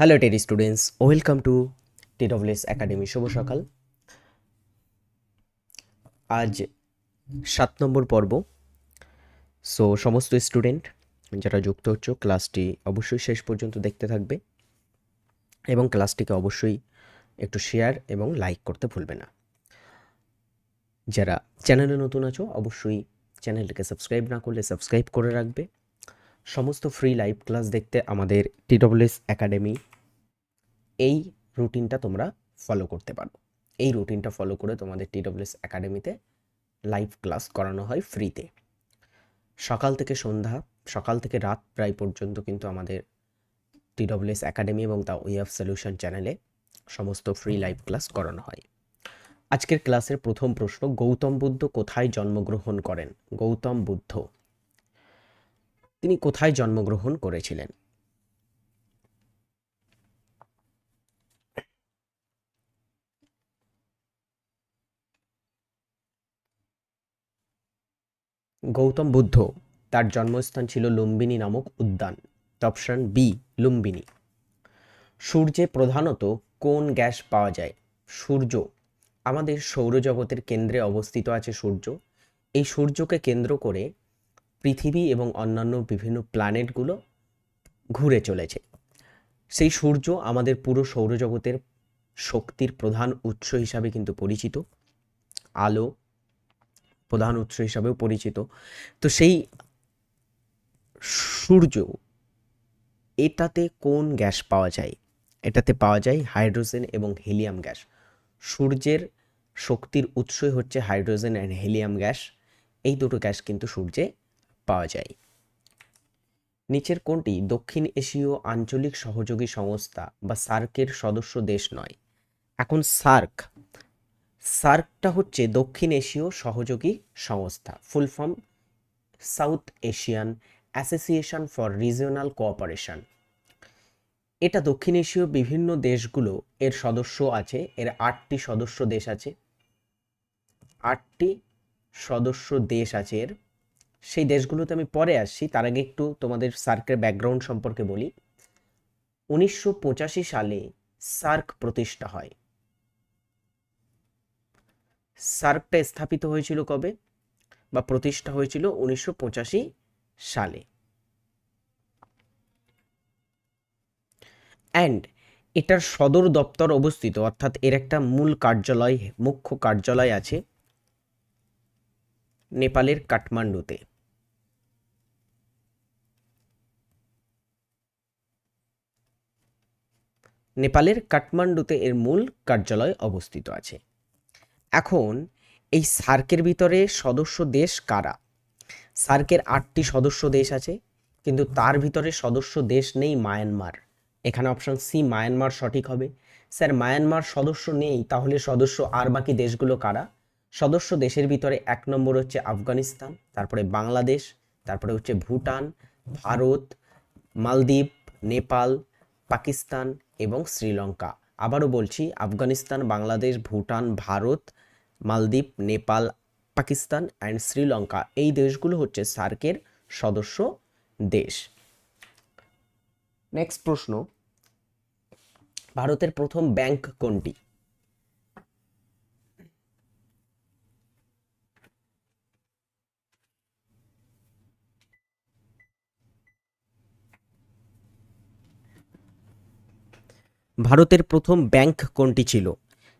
Hello Terry students welcome to TWS academy শুভ সকাল। আজ সাত নম্বর পর্ব। সো সমস্ত স্টুডেন্ট যারা যুক্ত হচ্ছ ক্লাসটি অবশ্যই শেষ পর্যন্ত দেখতে থাকবে এবং ক্লাসটিকে অবশ্যই একটু শেয়ার এবং লাইক করতে ভুলবে না। যারা চ্যানেলে নতুন আছো, অবশ্যই চ্যানেলটিকে সাবস্ক্রাইব না করলে সাবস্ক্রাইব করে রাখবে। সমস্ত ফ্রি লাইভ ক্লাস দেখতে আমাদের টিডব্লিউএস একাডেমি এই রুটিনটা তোমরা ফলো করতে পারো। এই রুটিনটা ফলো করে তোমাদের টিডব্লিউএস একাডেমিতে লাইভ ক্লাস করানো হয় ফ্রিতে সকাল থেকে সন্ধ্যা, সকাল থেকে রাত প্রায় পর্যন্ত কিন্তু আমাদের টিডব্লিউএস একাডেমি এবং দ্য ওয়ে অফ সলিউশন চ্যানেলে সমস্ত ফ্রি লাইভ ক্লাস করানো হয়। আজকের ক্লাসের প্রথম প্রশ্ন, গৌতম বুদ্ধ কোথায় জন্মগ্রহণ করেন? গৌতম বুদ্ধ। তিনি কোথায় জন্মগ্রহণ করেছিলেন? গৌতম বুদ্ধ, তার জন্মস্থান ছিল লুম্বিনী নামক উদ্যান। Option B, Lumbini. সূর্যে প্রধানত কোন গ্যাস পাওয়া যায়? সূর্য। আমাদের সৌরজগতের কেন্দ্রে অবস্থিত আছে সূর্য। এই সূর্যকে কেন্দ্র করে পৃথিবী এবং অন্যান্য বিভিন্ন প্ল্যানেটগুলো ঘুরে চলেছে। সেই সূর্য আমাদের পুরো সৌরজগতের শক্তির প্রধান উৎস হিসাবে কিন্তু পরিচিত। আলো প্রধান উৎস হিসাবেও পরিচিত। তো সেই সূর্য এটাতে কোন গ্যাস পাওয়া যায়? এটাতে পাওয়া যায় হাইড্রোজেন এবং হিলিয়াম গ্যাস। সূর্যের শক্তির উৎসই হচ্ছে হাইড্রোজেন অ্যান্ড হিলিয়াম গ্যাস। এই দুটো গ্যাস কিন্তু সূর্যে পাওয়া যায়। নিচের কোনটি দক্ষিণ এশীয় আঞ্চলিক সহযোগী সংস্থা বা সার্কের সদস্য দেশ নয়। এখন সার্ক। সার্কটা হচ্ছে দক্ষিণ এশীয় সহযোগী সংস্থা। Full form South Asian Association for Regional Cooperation. এটা দক্ষিণ এশীয় বিভিন্ন দেশগুলো এর সদস্য আছে। এর আটটি সদস্য দেশ আছে। আটটি সদস্য দেশ আছে এর। সেই দেশগুলোতে আমি পরে আসছি, তার আগে একটু তোমাদের সার্কের ব্যাকগ্রাউন্ড সম্পর্কে বলি। উনিশশো পঁচাশি সালে সার্ক প্রতিষ্ঠা হয়। সার্কটা স্থাপিত হয়েছিল কবে? বা প্রতিষ্ঠা হয়েছিল উনিশশো পঁচাশি সালে। অ্যান্ড এটার সদর দপ্তর অবস্থিত, অর্থাৎ এর একটা মূল কার্যালয়, মুখ্য কার্যালয় আছে, নেপালের কাঠমান্ডুতে। নেপালের কাঠমান্ডুতে এর মূল কার্যালয় অবস্থিত আছে। এখন, এই সার্কের ভিতরে সদস্য দেশ কারা? সার্কের আটটি সদস্য দেশ আছে, কিন্তু তার ভিতরে সদস্য দেশ নেই মায়ানমার। এখানে অপশন সি মায়ানমার সঠিক হবে। স্যার, মায়ানমার সদস্য নেই, তাহলে সদস্য আর বাকি দেশগুলো কারা? সদস্য দেশের ভিতরে এক নম্বর হচ্ছে আফগানিস্তান, তারপরে বাংলাদেশ, তারপরে হচ্ছে ভুটান, ভারত, মালদ্বীপ, নেপাল, পাকিস্তান এবং শ্রীলঙ্কা। আবারও বলছি, আফগানিস্তান, বাংলাদেশ, ভুটান, ভারত, মালদ্বীপ, নেপাল, পাকিস্তান অ্যান্ড শ্রীলঙ্কা এই দেশগুলো হচ্ছে সার্কের সদস্য দেশ। নেক্সট প্রশ্ন, ভারতের প্রথম ব্যাংক কোনটি? ভারতের প্রথম ব্যাংক কোনটি ছিল?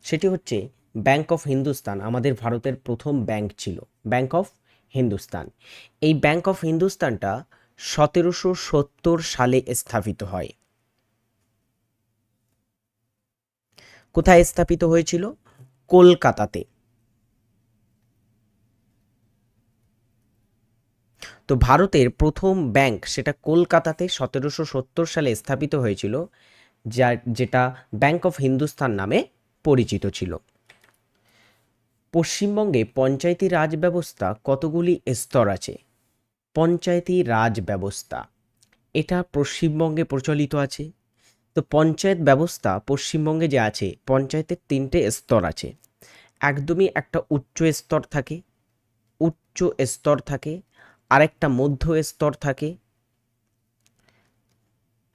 সেটি হচ্ছে ব্যাংক অফ হিন্দুস্তান, আমাদের ভারতের প্রথম ব্যাংক ছিল, ব্যাংক অফ হিন্দুস্তান। এই ব্যাংক অফ হিন্দুস্তানটা সতেরোশো সত্তর সালে স্থাপিত হয়। কোথায় স্থাপিত হয়েছিল? কলকাতাতে। তো ভারতের প্রথম ব্যাংক সেটা কলকাতাতে সতেরোশো সত্তর সালে স্থাপিত হয়েছিল যা, যেটা ব্যাংক অফ হিন্দুস্তান নামে পরিচিত ছিল। পশ্চিমবঙ্গে পঞ্চায়েতি রাজ ব্যবস্থা কতগুলি স্তর আছে? পঞ্চায়েতি রাজ ব্যবস্থা, এটা পশ্চিমবঙ্গে প্রচলিত আছে। তো পঞ্চায়েত ব্যবস্থা পশ্চিমবঙ্গে যে আছে, পঞ্চায়েতের তিনটে স্তর আছে। একদমই একটা উচ্চ স্তর থাকে, উচ্চ স্তর থাকে, আরেকটা মধ্য স্তর থাকে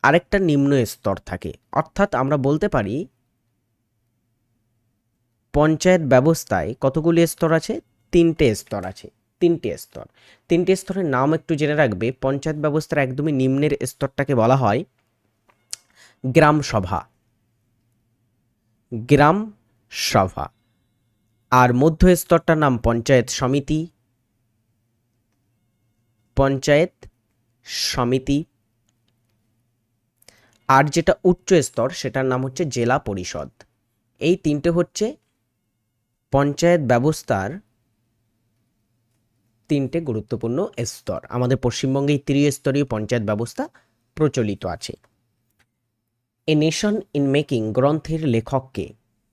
আরেকটা নিম্ন স্তর থাকে। অর্থাৎ আমরা বলতে পারি, পঞ্চায়েত ব্যবস্থায় কতগুলি স্তর আছে? তিনটে স্তর আছে, তিনটে স্তর। তিনটে স্তরের নাম একটু জেনে রাখবে। পঞ্চায়েত ব্যবস্থার একদমই নিম্নের স্তরটাকে বলা হয় গ্রাম সভা। গ্রাম সভা। আর মধ্য স্তরটার নাম পঞ্চায়েত সমিতি। পঞ্চায়েত সমিতি। আর যেটা উচ্চ স্তর, সেটার নাম হচ্ছে জেলা পরিষদ। এই তিনটে হচ্ছে পঞ্চায়েত ব্যবস্থার তিনটে গুরুত্বপূর্ণ স্তর। আমাদের পশ্চিমবঙ্গে এই ত্রিস্তরীয় পঞ্চায়েত ব্যবস্থা প্রচলিত আছে। এ নেশন ইন মেকিং গ্রন্থের লেখককে,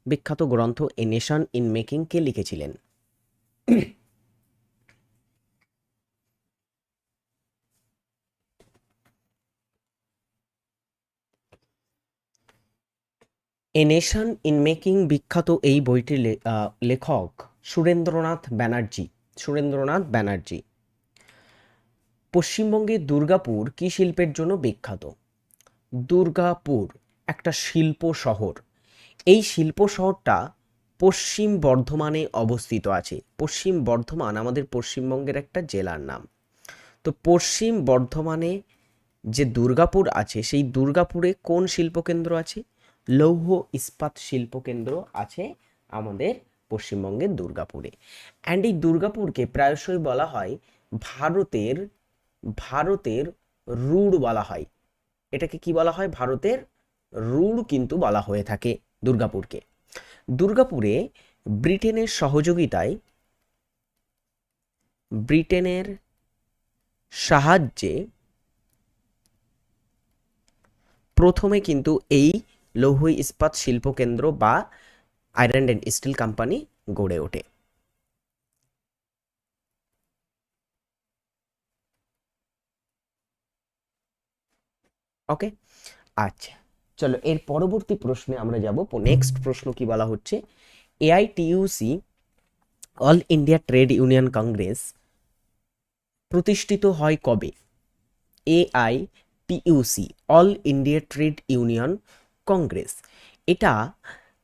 বিখ্যাত গ্রন্থ এ নেশন ইন মেকিং কে লিখেছিলেন? এ নেশন ইন মেকিং বিখ্যাত এই বইটির লেখক সুরেন্দ্রনাথ ব্যানার্জি সুরেন্দ্রনাথ ব্যানার্জি। পশ্চিমবঙ্গে দুর্গাপুর কি শিল্পের জন্য বিখ্যাত? দুর্গাপুর, একটা শিল্প শহর। এই শিল্প শহরটা পশ্চিম বর্ধমানে অবস্থিত আছে। পশ্চিম বর্ধমান আমাদের পশ্চিমবঙ্গের একটা জেলার নাম। তো পশ্চিম বর্ধমানে যে দুর্গাপুর আছে, সেই দুর্গাপুরে কোন শিল্পকেন্দ্র আছে? লৌহ ইস্পাত শিল্পকেন্দ্র আছে আমাদের পশ্চিমবঙ্গের দুর্গাপুরে। অ্যান্ড এই দুর্গাপুরকে প্রায়শই বলা হয় ভারতের ভারতের রুড় বলা হয়। এটাকে কি বলা হয়? ভারতের রুড় কিন্তু বলা হয়ে থাকে দুর্গাপুরকে। দুর্গাপুরে ব্রিটেনের সহযোগিতায় ব্রিটেনের সাহায্যে প্রথমে কিন্তু এই লৌহ ইস্পাত শিল্প কেন্দ্র বা আয়রন অ্যান্ড স্টিল কোম্পানি গড়ে ওঠে। ওকে আচ্ছা চলো এর পরবর্তী প্রশ্নে আমরা যাব। নেক্সট প্রশ্ন কি বলা হচ্ছে? AITUC All India Trade Union Congress প্রতিষ্ঠিত হয় কবে? AI TUC All India Trade Union Congress. এটা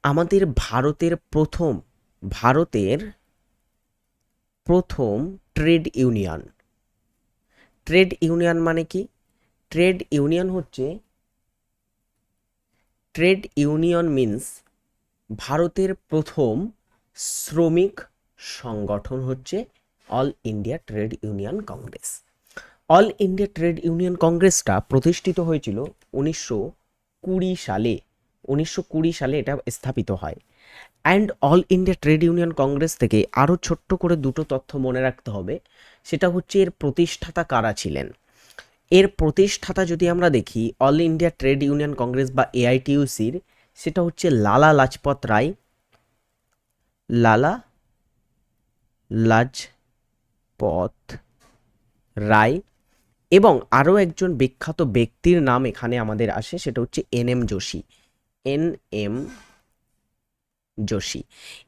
আমাদের ভারতের প্রথম ভারতের প্রথম ট্রেড ইউনিয়ন। ট্রেড ইউনিয়ন মানে কি? ট্রেড ইউনিয়ন হচ্ছে, ট্রেড ইউনিয়ন মিন্স ভারতের প্রথম শ্রমিক সংগঠন হচ্ছে All India Trade Union Congress. All India Trade Union কংগ্রেসটা প্রতিষ্ঠিত হয়েছিল উনিশশো কুড়ি সালে, উনিশশো কুড়ি সালে এটা স্থাপিত হয়। And All India Trade Union Congress থেকে আরও ছোট্ট করে দুটো তথ্য মনে রাখতে হবে। সেটা হচ্ছে এর প্রতিষ্ঠাতা কারা ছিলেন? এর প্রতিষ্ঠাতা যদি আমরা দেখি All India Trade Union Congress বা এআইটিউসির সেটা হচ্ছে লালা লাজপত রায়। লালা লাজপত রায় এবং আরও একজন বিখ্যাত ব্যক্তির নাম এখানে আমাদের আসে, সেটা হচ্ছে N M Joshi. N M Joshi.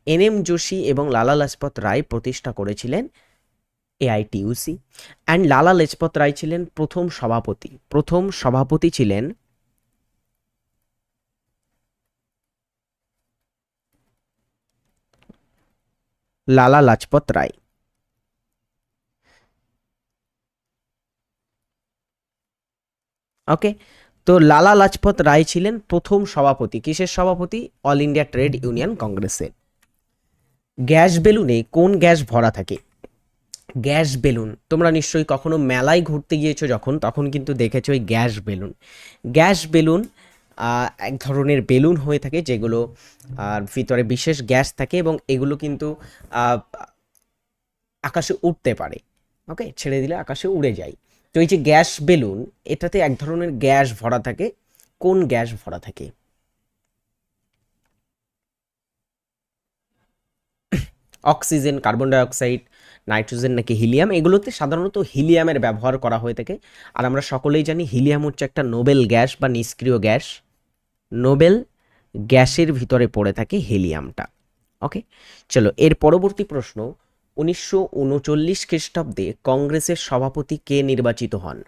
N M Joshi এবং লালা লাজপত রায় প্রতিষ্ঠা করেছিলেন এআইটিউসি অ্যান্ড লালা লাজপত রায় ছিলেন প্রথম সভাপতি। প্রথম সভাপতি ছিলেন লালা লাজপত রায়। ওকে? তো লালা লাজপত রায় ছিলেন প্রথম সভাপতি, কিসের সভাপতি? অল ইন্ডিয়া ট্রেড ইউনিয়ন কংগ্রেসের। গ্যাস বেলুনে কোন গ্যাস ভরা থাকে? Gas balloon. তোমরা নিশ্চয়ই কখনো মেলায় ঘুরতে গিয়েছো যখন, তখন কিন্তু দেখেছ ওই গ্যাস বেলুন। গ্যাস বেলুন এক ধরনের বেলুন হয়ে থাকে যেগুলো ভিতরে বিশেষ গ্যাস থাকে এবং এগুলো কিন্তু আকাশে উঠতে পারে। ওকে? ছেড়ে দিলে আকাশে উড়ে যায়। তো এই যে গ্যাস বেলুন, এটাতে এক ধরনের গ্যাস ভরা থাকে। কোন গ্যাস ভরা থাকে? অক্সিজেন, কার্বন ডাইঅক্সাইড, নাইট্রোজেন নাকি হিলিয়াম, এগুলোতে সাধারণত হিলিয়ামের ব্যবহার করা হয়ে থাকে। আর আমরা সকলেই জানি হিলিয়াম হচ্ছে একটা নোবেল গ্যাস বা নিষ্ক্রিয় গ্যাস। নোবেল গ্যাসের ভিতরে পড়ে থাকে হিলিয়ামটা। ওকে? চলো, এর পরবর্তী প্রশ্ন উনিশশো উনচল্লিশ খ্রিস্টাব্দে কংগ্রেসের সভাপতি কে নির্বাচিত হন?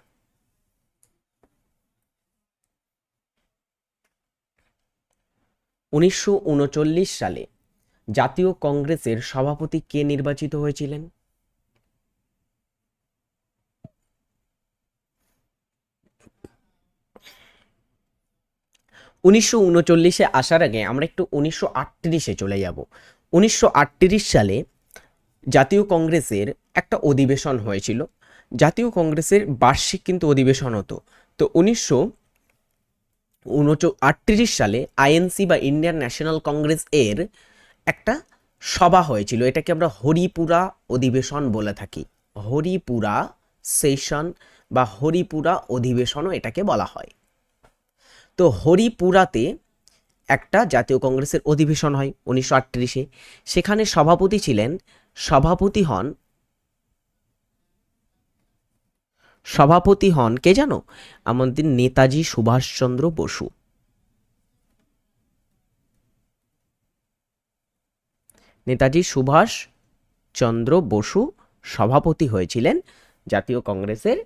উনিশশো উনচল্লিশ সালে জাতীয় কংগ্রেসের সভাপতি কে নির্বাচিত হয়েছিলেন? উনিশশো উনচল্লিশে আসার আগে আমরা একটু উনিশশো আটত্রিশে চলে যাব। উনিশশো আটত্রিশ সালে জাতীয় কংগ্রেসের একটা অধিবেশন হয়েছিল। জাতীয় কংগ্রেসের বার্ষিক কিন্তু অধিবেশন হতো। তো উনিশশো উনচ আটত্রিশ সালে আইএনসি বা ইন্ডিয়ান ন্যাশনাল কংগ্রেস এর একটা সভা হয়েছিল। এটাকে আমরা হরিপুরা অধিবেশন বলে থাকি। হরিপুরা সেশন বা হরিপুরা অধিবেশনও এটাকে বলা হয়। তো হরিপুরাতে একটা জাতীয় কংগ্রেসের অধিবেশন হয় উনিশশো আটত্রিশে। সেখানে সভাপতি ছিলেন সভাপতি হন। সভাপতি হন কে জানো? আমাদের নেতাজি সুভাষচন্দ্র বসু। নেতাজি সুভাষ চন্দ্র বসু সভাপতি হয়েছিলেন জাতীয় কংগ্রেসের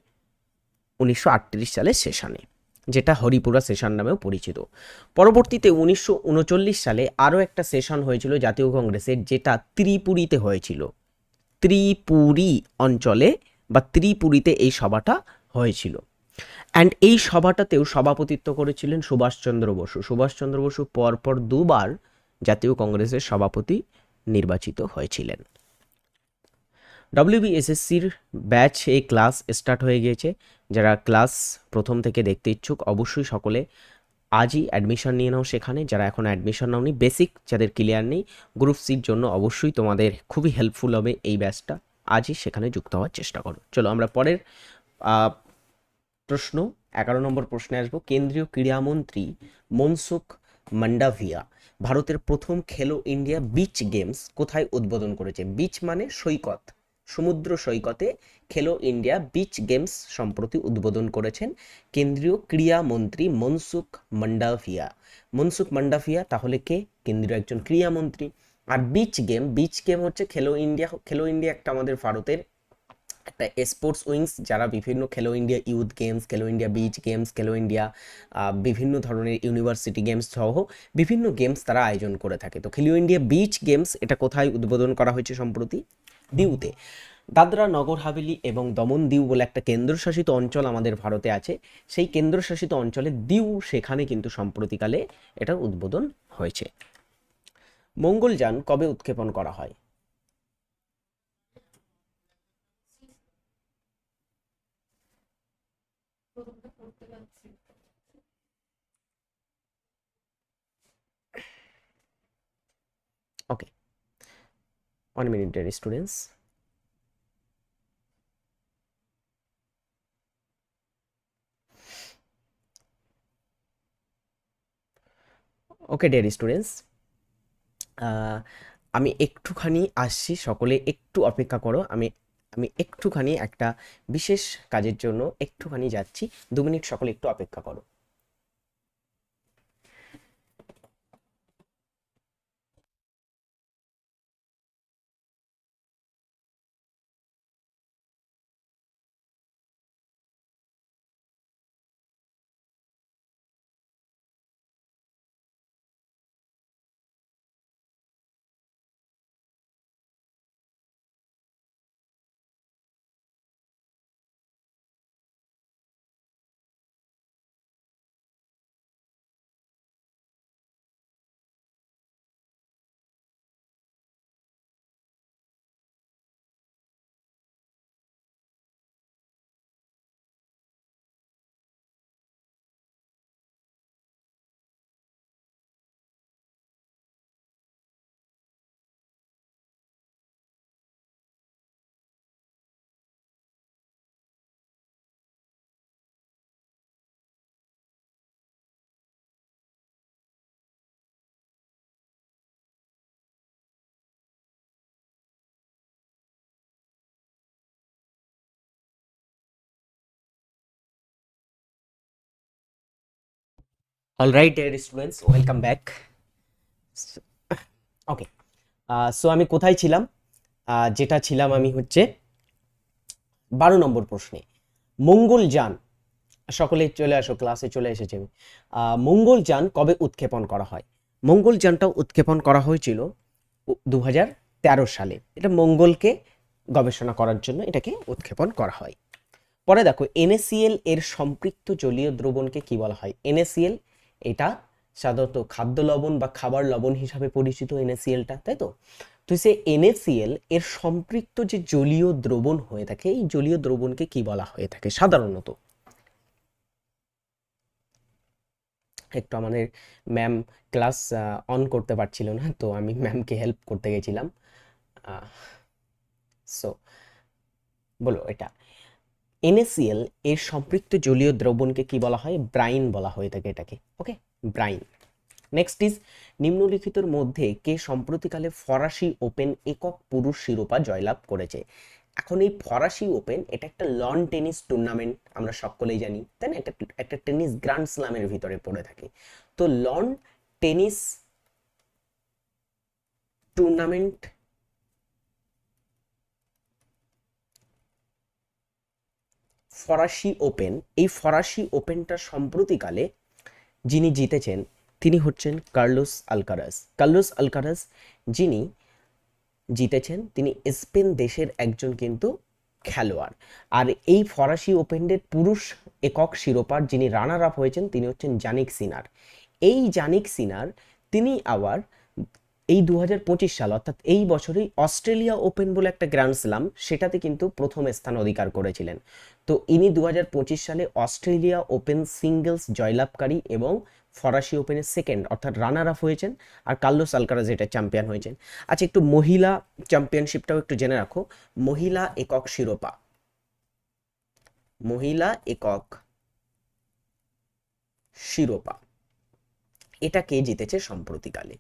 উনিশশো আটত্রিশ সালের সেশনে যেটা হরিপুরা সেশন নামেও পরিচিত। পরবর্তীতে উনিশশো উনচল্লিশ সালে আরও একটা সেশন হয়েছিল জাতীয় কংগ্রেসের, যেটা ত্রিপুরীতে হয়েছিল। ত্রিপুরী অঞ্চলে বা ত্রিপুরীতে এই সভাটা হয়েছিল। অ্যান্ড এই সভাটাতেও সভাপতিত্ব করেছিলেন সুভাষচন্দ্র বসু। সুভাষচন্দ্র বসু পরপর দুবার জাতীয় কংগ্রেসের সভাপতি নির্বাচিত হয়েছিলেন। ডব্লিউবিএসএসসির ব্যাচ এই ক্লাস স্টার্ট হয়ে গিয়েছে। যারা ক্লাস প্রথম থেকে দেখতে ইচ্ছুক, অবশ্যই সকলে আজই অ্যাডমিশন নিয়ে নাও সেখানে। যারা এখন অ্যাডমিশন নাওনি বেসিক যাদের ক্লিয়ার নেই গ্রুপ সির জন্য অবশ্যই তোমাদের খুবই হেল্পফুল হবে এই ব্যাচটা আজই সেখানে যুক্ত হওয়ার চেষ্টা করো। চলো আমরা পরের প্রশ্ন, এগারো নম্বর প্রশ্নে আসব। কেন্দ্রীয় ক্রীড়ামন্ত্রী মনসুখ মান্ডাভিয়া ভারতের প্রথম খেলো ইন্ডিয়া বিচ গেমস কোথায় উদ্বোধন করেছে? বিচ মানে সৈকত। সমুদ্র সৈকতে খেলো ইন্ডিয়া বিচ গেমস সম্প্রতি উদ্বোধন করেছেন কেন্দ্রীয় ক্রীড়ামন্ত্রী মনসুখ মান্ডাভিয়া। মনসুখ মান্ডাভিয়া তাহলে কে? কেন্দ্রীয় একজন ক্রীড়ামন্ত্রী আর বিচ গেম বিচ গেম হচ্ছে খেলো ইন্ডিয়া খেলো ইন্ডিয়া একটা আমাদের ভারতের একটা স্পোর্টস উইংস যারা বিভিন্ন Khelo India youth games Khelo India beach games Khelo India বিভিন্ন ধরনের ইউনিভার্সিটি গেমস সহ বিভিন্ন গেমস তারা আয়োজন করে থাকে। তো খেলো ইন্ডিয়া বিচ গেমস এটা কোথায় উদ্বোধন করা হয়েছে সম্প্রতি? দিউতে। দাদরা, নগর হাভেলি এবং দমন দিউ বলে একটা কেন্দ্রশাসিত অঞ্চল আমাদের ভারতে আছে। সেই কেন্দ্রশাসিত অঞ্চলে দিউ সেখানে কিন্তু সম্প্রতিকালে এটার উদ্বোধন হয়েছে। মঙ্গলযান কবে উৎক্ষেপণ করা হয় okay one minute, dear students. Okay dear students আমি একটুখানি আসছি, সকলে একটু অপেক্ষা করো। আমি আমি একটুখানি একটা বিশেষ কাজের জন্য একটুখানি যাচ্ছি। দু মিনিট সকলে একটু অপেক্ষা করো। All right dear students welcome back okay so আমি কোথায় ছিলাম? আহ, যেটা ছিলাম আমি হচ্ছে বারো নম্বর প্রশ্নে। মঙ্গলযান সকলে চলে আসো ক্লাসে চলে এসেছে আমি। আহ, মঙ্গলযান কবে উৎক্ষেপণ করা হয়? মঙ্গলযানটা উৎক্ষেপণ করা হয়েছিল দু তেরো সালে। এটা মঙ্গলকে গবেষণা করার জন্য এটাকে উৎক্ষেপণ করা হয়। পরে দেখো এনএসিএল এর সম্পৃক্ত জলীয় দ্রবণকে কি বলা হয়? এনএসিএল এটা সাধারণত খাদ্য লবণ বা খাবার লবণ হিসাবে পরিচিত এনএসিএলটা, তাই তো? তো সে এনএসিএল এর সম্পৃক্ত যে জলীয় দ্রবণ হয়ে থাকে, এই জলীয় দ্রবণকে কি বলা হয়ে থাকে? সাধারণত। একটু আমাদের ম্যাম ক্লাস অন করতে পারছিল না, তো আমি ম্যামকে হেল্প করতে গেছিলাম। সো বলো এটা। এনএসিএল এর সম্পৃক্ত জলীয় দ্রবণকে কি বলা হয়? ব্রাইন বলা হয়ে থাকে এটাকে। ওকে ব্রাইন নেক্সট ইজ নিম্নলিখিতর মধ্যে কে সম্প্রতিকালে ফরাসি ওপেন একক পুরুষ শিরোপা জয়লাভ করেছে? এখন এই ফরাসি ওপেন এটা একটা লন টেনিস টুর্নামেন্ট আমরা সকলেই জানি, তাই না? একটা একটা টেনিস গ্র্যান্ড স্লামের ভিতরে পড়ে থাকে। তো লন টেনিস টুর্নামেন্ট ফরাসি ওপেন, এই ফরাসি ওপেনটা সম্প্রতিকালে যিনি জিতেছেন, তিনি হচ্ছেন কার্লোস আলকারাস। কার্লোস আলকারাস যিনি জিতেছেন, তিনি স্পেন দেশের একজন কিন্তু খেলোয়াড়। আর এই ফরাসি ওপেনের পুরুষ একক শিরোপার যিনি রানার আপ হয়েছেন, তিনি হচ্ছেন জানিক সিনার। এই জানিক সিনার, তিনি আবার এই দুহাজার পঁচিশ সাল, অর্থাৎ এই বছরেই অস্ট্রেলিয়া ওপেন বলে একটা গ্র্যান্ড স্লাম, সেটাতে কিন্তু প্রথম স্থান অধিকার করেছিলেন। তো ইনি দু পঁচিশ সালে অস্ট্রেলিয়া ওপেন সিঙ্গলস জয়লাভকারী এবং ফরাসি ওপেনের সেকেন্ড, অর্থাৎ রানার আপ হয়েছেন, আর কার্লোস আলকারাজ এটা চ্যাম্পিয়ন হয়েছেন। আচ্ছা একটু মহিলা চ্যাম্পিয়নশিপটাও একটু জেনে রাখো। মহিলা একক শিরোপা। মহিলা একক শিরোপা। এটা কে জিতেছে সম্প্রতিকালে?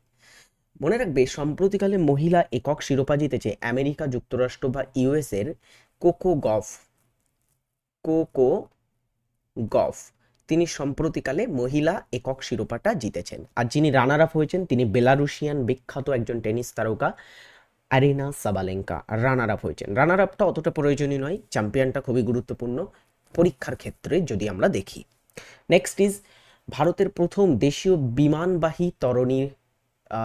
মনে রাখবে সম্প্রতিকালে মহিলা একক শিরোপা জিতেছে আমেরিকা, যুক্তরাষ্ট্র বা ইউএস এর কোকো গফ। কোকো গফ। তিনি সম্প্রতিকালে মহিলা একক শিরোপাটা জিতেছেন। আর যিনি রানার আপ হয়েছেন, তিনি বেলারুশিয়ান বিখ্যাত একজন টেনিস তারকা অ্যারিনা সাবালেঙ্কা। রানার আপ হয়েছেন। রানার আপটা অতটা প্রয়োজনীয় নয়, চ্যাম্পিয়নটা খুবই গুরুত্বপূর্ণ পরীক্ষার ক্ষেত্রে যদি আমরা দেখি। নেক্সট ইজ ভারতের প্রথম দেশীয় বিমানবাহী তরণীর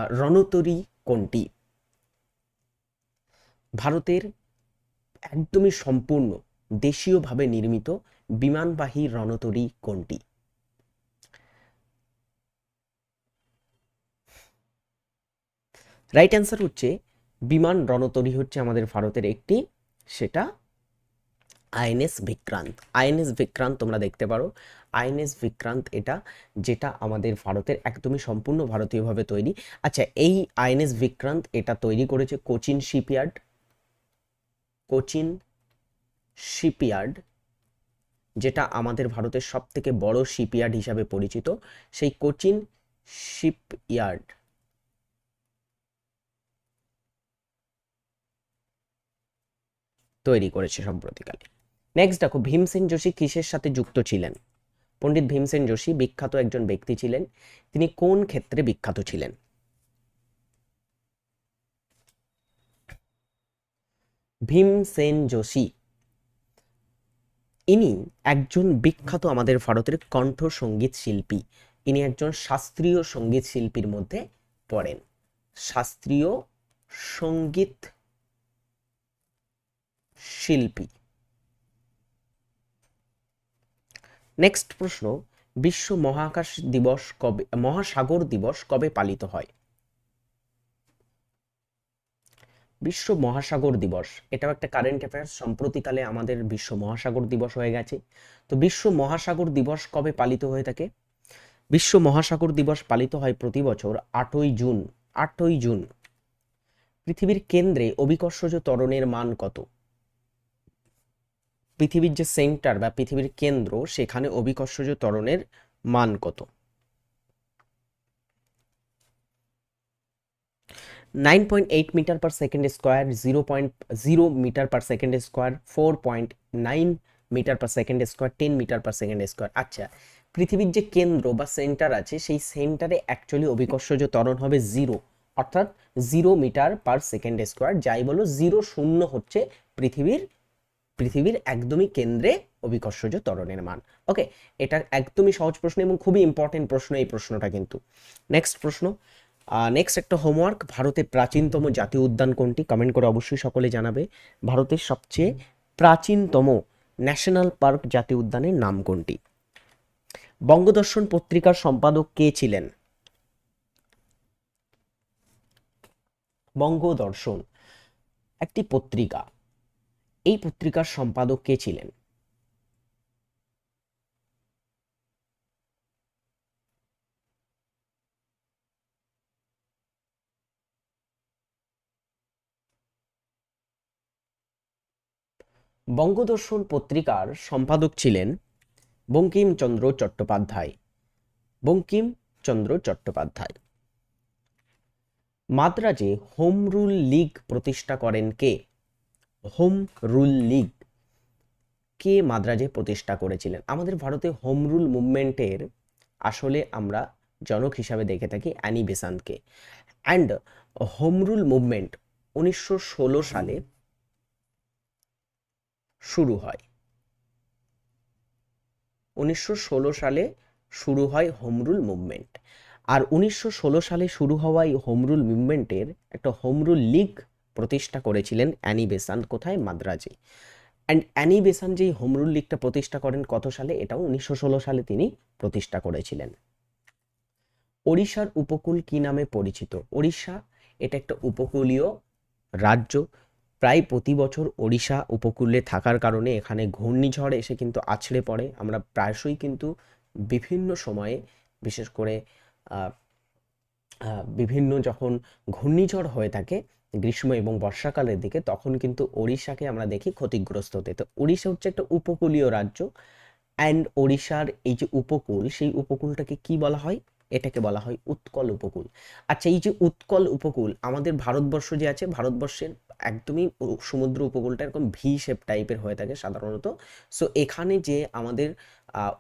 রণতরী কোনটি? ভারতের একদমই সম্পূর্ণ দেশীয়ভাবে নির্মিত বিমানবাহী রণতরী কোনটি? রাইট অ্যান্সার হচ্ছে, বিমান রণতরী হচ্ছে আমাদের ভারতের একটি, সেটা আইএনএস বিক্রান্ত। আইএনএস বিক্রান্ত তোমরা দেখতে পারো। আইএনএস বিক্রান্ত এটা, যেটা আমাদের ভারতের একদমই সম্পূর্ণ ভারতীয়ভাবে তৈরি। আচ্ছা এই আইএনএস বিক্রান্ত এটা তৈরি করেছে কোচিন শিপইয়ার্ড। কোচিন শিপইয়ার্ড, যেটা আমাদের ভারতের সব থেকে বড় শিপইয়ার্ড হিসাবে পরিচিত। সেই কোচিন শিপইয়ার্ড তৈরি করেছে সম্প্রতিকালে। নেক্সট দেখো ভীমসেন যোশী কিসের সাথে যুক্ত ছিলেন? পণ্ডিত ভীমসেন যোশী বিখ্যাত একজন ব্যক্তি ছিলেন। তিনি কোন ক্ষেত্রে বিখ্যাত ছিলেন? ভীমসেন যোশী। ইনি একজন বিখ্যাত আমাদের ভারতের কণ্ঠ সংগীত শিল্পী। ইনি একজন শাস্ত্রীয় সংগীত শিল্পীর মধ্যে পড়েন। শাস্ত্রীয় সংগীত শিল্পী। নেক্সট প্রশ্ন, বিশ্ব মহাকাশ দিবস কবে, মহাসাগর দিবস কবে পালিত হয়? বিশ্ব মহাসাগর দিবস, এটাও একটা কারেন্ট অ্যাফেয়ার্স সম্প্রতিকালে আমাদের বিশ্ব মহাসাগর দিবস হয়ে গেছে। তো বিশ্ব মহাসাগর দিবস কবে পালিত হয়ে থাকে? বিশ্ব মহাসাগর দিবস পালিত হয় প্রতি বছর আটই জুন আটই জুন। পৃথিবীর কেন্দ্রে অভিকর্ষজ ত্বরণের মান কত? পৃথিবীর যে সেন্টার বা পৃথিবীর কেন্দ্র, সেখানে অভিকর্ষজ ত্বরণের মান কত? Nine point eight metre per second square zero point zero metre per second square four point nine metre per second square ten metre per second square আচ্ছা পৃথিবীর যে কেন্দ্র বা সেন্টার আছে, সেই সেন্টারে অ্যাকচুয়ালি অভিকর্ষজ ত্বরণ হবে জিরো অর্থাৎ zero metre per second square যাই বলো জিরো শূন্য হচ্ছে পৃথিবীর পৃথিবীর একদমই কেন্দ্রে অভিকর্ষজ ত্বরণের মান ওকে এটা একদমই সহজ প্রশ্ন এবং খুবই ইম্পর্টেন্ট প্রশ্ন এই প্রশ্নটা কিন্তু। নেক্সট প্রশ্ন নেক্সট একটা হোমওয়ার্ক ভারতের প্রাচীনতম জাতীয় উদ্যান কোনটি? কমেন্ট করে অবশ্যই সকলে জানাবে। ভারতের সবচেয়ে প্রাচীনতম ন্যাশনাল পার্ক জাতীয় উদ্যানের নাম কোনটি? বঙ্গদর্শন পত্রিকার সম্পাদক কে ছিলেন? বঙ্গদর্শন, একটি পত্রিকা। এই পত্রিকার সম্পাদক কে ছিলেন? বঙ্গদর্শন পত্রিকার সম্পাদক ছিলেন বঙ্কিমচন্দ্র চট্টোপাধ্যায়। বঙ্কিমচন্দ্র চট্টোপাধ্যায়। মাদ্রাজে হোম রুল লীগ প্রতিষ্ঠা করেন কে? হোম রুল লীগ কে মাদ্রাজে প্রতিষ্ঠা করেছিলেন? আমাদের ভারতে হোম রুল মুভমেন্টের আসলে আমরা জনক হিসাবে দেখে থাকি অ্যানি বেসান্তকে। অ্যান্ড হোম রুল মুভমেন্ট উনিশশো ষোলো সালে শুরু হয়। উনিশশো ষোলো সালে শুরু হয় হোমরুল মুভমেন্ট। আর উনিশশো ষোলো সালে শুরু হওয়া এই হোমরুল মুভমেন্টের একটা হোমরুল লীগ প্রতিষ্ঠা করেছিলেন অ্যানি বেসান্ত কোথায়? মাদ্রাজে। অ্যান্ড অ্যানি বেসান্ত যেই হোমরুল লিগটা প্রতিষ্ঠা করেন কত সালে? এটাও উনিশশো ষোলো সালে তিনি প্রতিষ্ঠা করেছিলেন। ওড়িশার উপকূল কি নামে পরিচিত? ওড়িশা, এটা একটা উপকূলীয় রাজ্য। প্রায় প্রতি বছর ওড়িশা উপকূলে থাকার কারণে এখানে ঘূর্ণিঝড় এসে কিন্তু আছড়ে পড়ে। আমরা প্রায়শই কিন্তু বিভিন্ন সময়ে, বিশেষ করে বিভিন্ন যখন ঘূর্ণিঝড় হয়ে থাকে গ্রীষ্ম এবং বর্ষাকালের দিকে, তখন কিন্তু ওড়িশাকে আমরা দেখি ক্ষতিগ্রস্ত হতে। তো ওড়িশা হচ্ছে একটা উপকূলীয় রাজ্য অ্যান্ড ওড়িশার এই যে উপকূল, সেই উপকূলটাকে কি বলা হয়? এটাকে বলা হয় উৎকল উপকূল। আচ্ছা এই যে উৎকল উপকূল, আমাদের ভারতবর্ষ যে আছে, ভারতবর্ষের একদমই সমুদ্র উপকূলটা এরকম ভি শেপ টাইপের হয়ে থাকে সাধারণত। সো এখানে যে আমাদের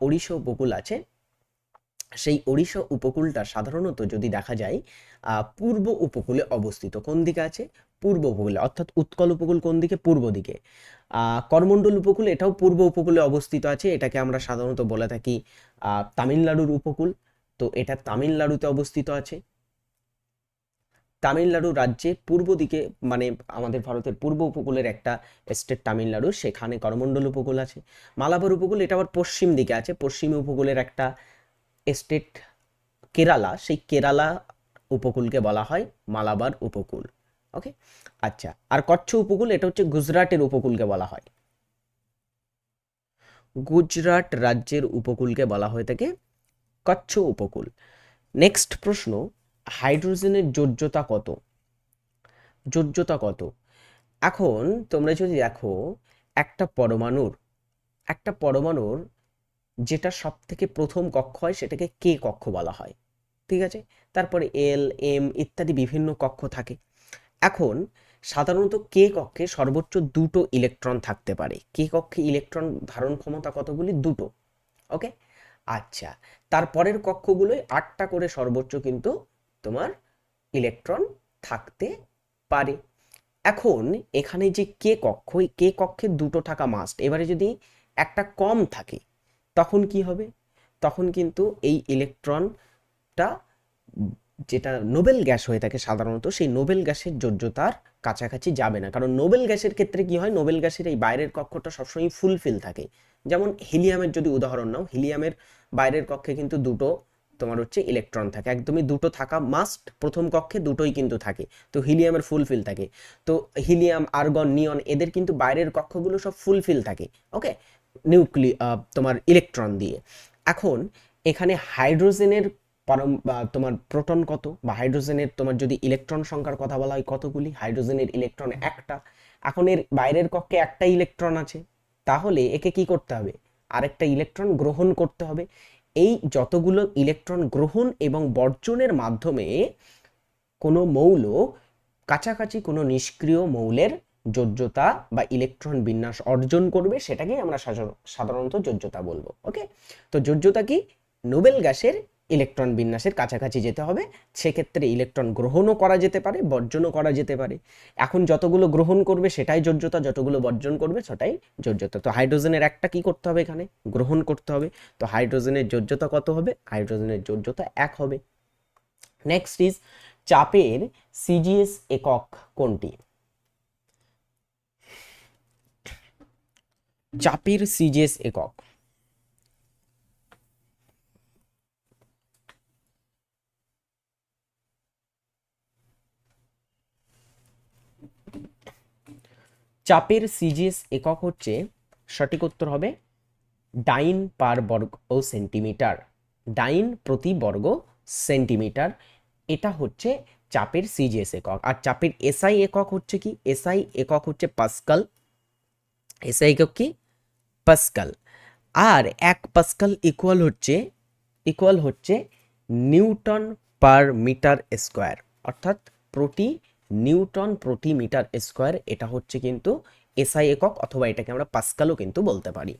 ওড়িশা উপকূল আছে সেই ওড়িশা উপকূলটা সাধারণত যদি দেখা যায় পূর্ব উপকূলে অবস্থিত। কোন দিকে আছে? পূর্ব উপকূলে, অর্থাৎ উৎকল উপকূল কোন দিকে? পূর্ব দিকে। করমণ্ডল উপকূল, এটাও পূর্ব উপকূলে অবস্থিত আছে। এটাকে আমরা সাধারণত বলে থাকি তামিলনাড়ুর উপকূল। তো এটা তামিলনাড়ুতে অবস্থিত আছে। তামিলনাড়ু রাজ্যে পূর্ব দিকে মানে আমাদের ভারতের পূর্ব উপকূলের একটা স্টেট তামিলনাড়ু, সেখানে করমণ্ডল উপকূল আছে। মালাবার উপকূল, এটা আবার পশ্চিম দিকে আছে। পশ্চিম উপকূলের একটা স্টেট কেরালা সেই কেরালা উপকূলকে বলা হয় মালাবার উপকূল ওকে আচ্ছা আর কচ্ছ উপকূল, এটা হচ্ছে গুজরাটের উপকূলকে বলা হয়। গুজরাট রাজ্যের উপকূলকে বলা হয়ে থাকে কচ্ছ উপকূল। নেক্সট প্রশ্ন, হাইড্রোজেনের যোজ্যতা কত? যোজ্যতা কত? এখন তোমরা যদি দেখো, একটা পরমাণুর একটা পরমাণুর যেটা সব থেকে প্রথম কক্ষ হয় সেটাকে কে কক্ষ বলা হয়। ঠিক আছে? তারপরে এল, এম ইত্যাদি বিভিন্ন কক্ষ থাকে। এখন সাধারণত কে কক্ষে সর্বোচ্চ দুটো ইলেকট্রন থাকতে পারে? কে কক্ষে ইলেকট্রন ধারণ ক্ষমতা কতগুলি? দুটো। ওকে? আচ্ছা তারপরের কক্ষগুলোয় আটটা করে সর্বোচ্চ কিন্তু তোমার ইলেকট্রন থাকতে পারে। এখন এখানে যে কে কক্ষ, কে কক্ষে দুটো থাকা মাস্ট, এবারে যদি একটা কম থাকে তখন কি হবে? তখন কিন্তু এই ইলেকট্রনটা যেটা নোবেল গ্যাস হয়ে থাকে সাধারণত, সেই নোবেল গ্যাসের যোজ্যতার কাছাকাছি যাবে না। কারণ নোবেল গ্যাসের ক্ষেত্রে কি হয়? নোবেল গ্যাসের এই বাইরের কক্ষটা সবসময় ফুলফিল থাকে। যেমন হিলিয়ামের যদি উদাহরণ নাও হিলিয়ামের বাইরের কক্ষে কিন্তু দুটো তোমার হচ্ছে ইলেকট্রন থাকে। একদমই দুটো থাকা মাস্ট প্রথম কক্ষে দুটোই কিন্তু থাকে। তো হিলিয়ামের ফুলফিল থাকে। তো হিলিয়াম আর্গন নিয়ন এদের কিন্তু বাইরের কক্ষগুলো সব ফুলফিল থাকে। ওকে নিউক্লি তোমার ইলেকট্রন দিয়ে। এখন এখানে হাইড্রোজেনের পরম তোমার প্রোটন কত? বা হাইড্রোজেনের তোমার যদি ইলেকট্রন সংখ্যার কথা বলা হয় কতগুলি? হাইড্রোজেনের ইলেকট্রন একটা। এখন এর বাইরের কক্ষে একটা ইলেকট্রন আছে। তাহলে একে কি করতে হবে? আরেকটা ইলেকট্রন গ্রহণ করতে হবে। এই যতগুলো ইলেকট্রন গ্রহণ এবং বর্জনের মাধ্যমে কোনো মৌল কাছাকাছি কোনো নিষ্ক্রিয় মৌলের যোজ্যতা বা ইলেকট্রন বিন্যাস অর্জন করবে, সেটাকেই আমরা সাধারণ- সাধারণত যোজ্যতা বলব ওকে তো যোজ্যতা কি? নোবেল গ্যাসের ইলেকট্রন বিন্যাসের কাছাকাছি যেতে হবে, সেক্ষেত্রে ইলেকট্রন গ্রহণও করা যেতে পারে, বর্জনও করা যেতে পারে। এখন যতগুলো গ্রহণ করবে, সেটাই যোজ্যতা, যতগুলো বর্জন করবে, সেটাই যোজ্যতা। তো হাইড্রোজেনের একটা কি করতে হবে এখানে? গ্রহণ করতে হবে। তো হাইড্রোজেনের যোজ্যতা কত হবে? হাইড্রোজেনের যোজ্যতা এক হবে। নেক্সট ইজ চাপের সিজিএস একক কোনটি? চাপের সিজিএস একক। চাপের সিজিএস একক হচ্ছে, সঠিক উত্তর হবে ডাইন পার বর্গ ও সেন্টিমিটার। ডাইন প্রতি বর্গ সেন্টিমিটার। এটা হচ্ছে চাপের সিজিএস একক। আর চাপের এসআই একক হচ্ছে কি? এসআই একক হচ্ছে পাস্কাল। এসআই একক কি? পাস্কাল। আর এক পাস্কাল ইকুয়াল হচ্ছে ইকুয়াল হচ্ছে নিউটন পার মিটার স্কোয়ার। অর্থাৎ প্রতি নিউটন প্রতি মিটার স্কোয়ার, এটা হচ্ছে কিন্তু এসআই একক অথবা এটাকে আমরা পাস্কালও কিন্তু বলতে পারি।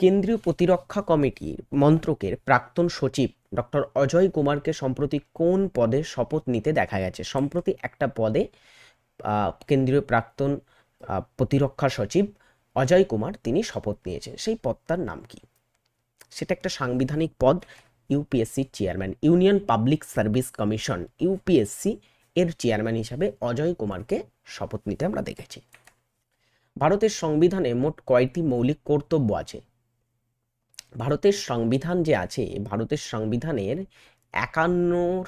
কেন্দ্রীয় প্রতিরক্ষা কমিটির মন্ত্রকের প্রাক্তন সচিব ডক্টর অজয় কুমারকে সম্প্রতি কোন পদে শপথ নিতে দেখা গেছে? সম্প্রতি একটা পদে কেন্দ্রীয় প্রাক্তন প্রতিরক্ষা সচিব অজয় কুমার তিনি শপথ নিয়েছেন। সেই পদটার নাম কি? সেটা একটা সাংবিধানিক পদ, UPSC chairman, union public service commission, UPSC এর চেয়ারম্যান হিসাবে অজয় কুমারকে শপথ নিতে আমরা দেখেছি। ভারতের সংবিধানে মোট কয়টি মৌলিক কর্তব্য আছে? ভারতের সংবিধান যে আছে, ভারতের সংবিধানের একান্নর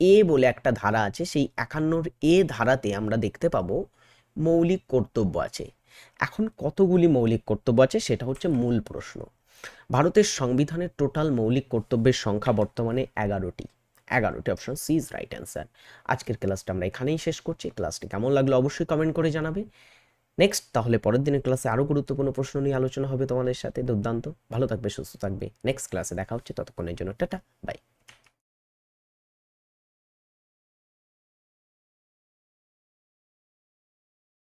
এ বলে একটা ধারা আছে। সেই একান্নর এ ধারাতে আমরা দেখতে পাবো মৌলিক কর্তব্য আছে। এখন কতগুলি মৌলিক কর্তব্য আছে সেটা হচ্ছে মূল প্রশ্ন। ভারতের সংবিধানের টোটাল মৌলিক কর্তব্যের সংখ্যা বর্তমানে এগারোটি। এগারোটি option C is right answer আজকের ক্লাসটা আমরা এখানেই শেষ করছি। ক্লাসটি কেমন লাগল অবশ্যই কমেন্ট করে জানাবে। নেক্সট তাহলে পরের দিনের ক্লাসে আরও গুরুত্বপূর্ণ প্রশ্ন নিয়ে আলোচনা হবে তোমাদের সাথে। দুর্দান্ত। ভালো থাকবে, সুস্থ থাকবে। নেক্সট ক্লাসে দেখা হচ্ছে। ততক্ষণের জন্য টাটা বাই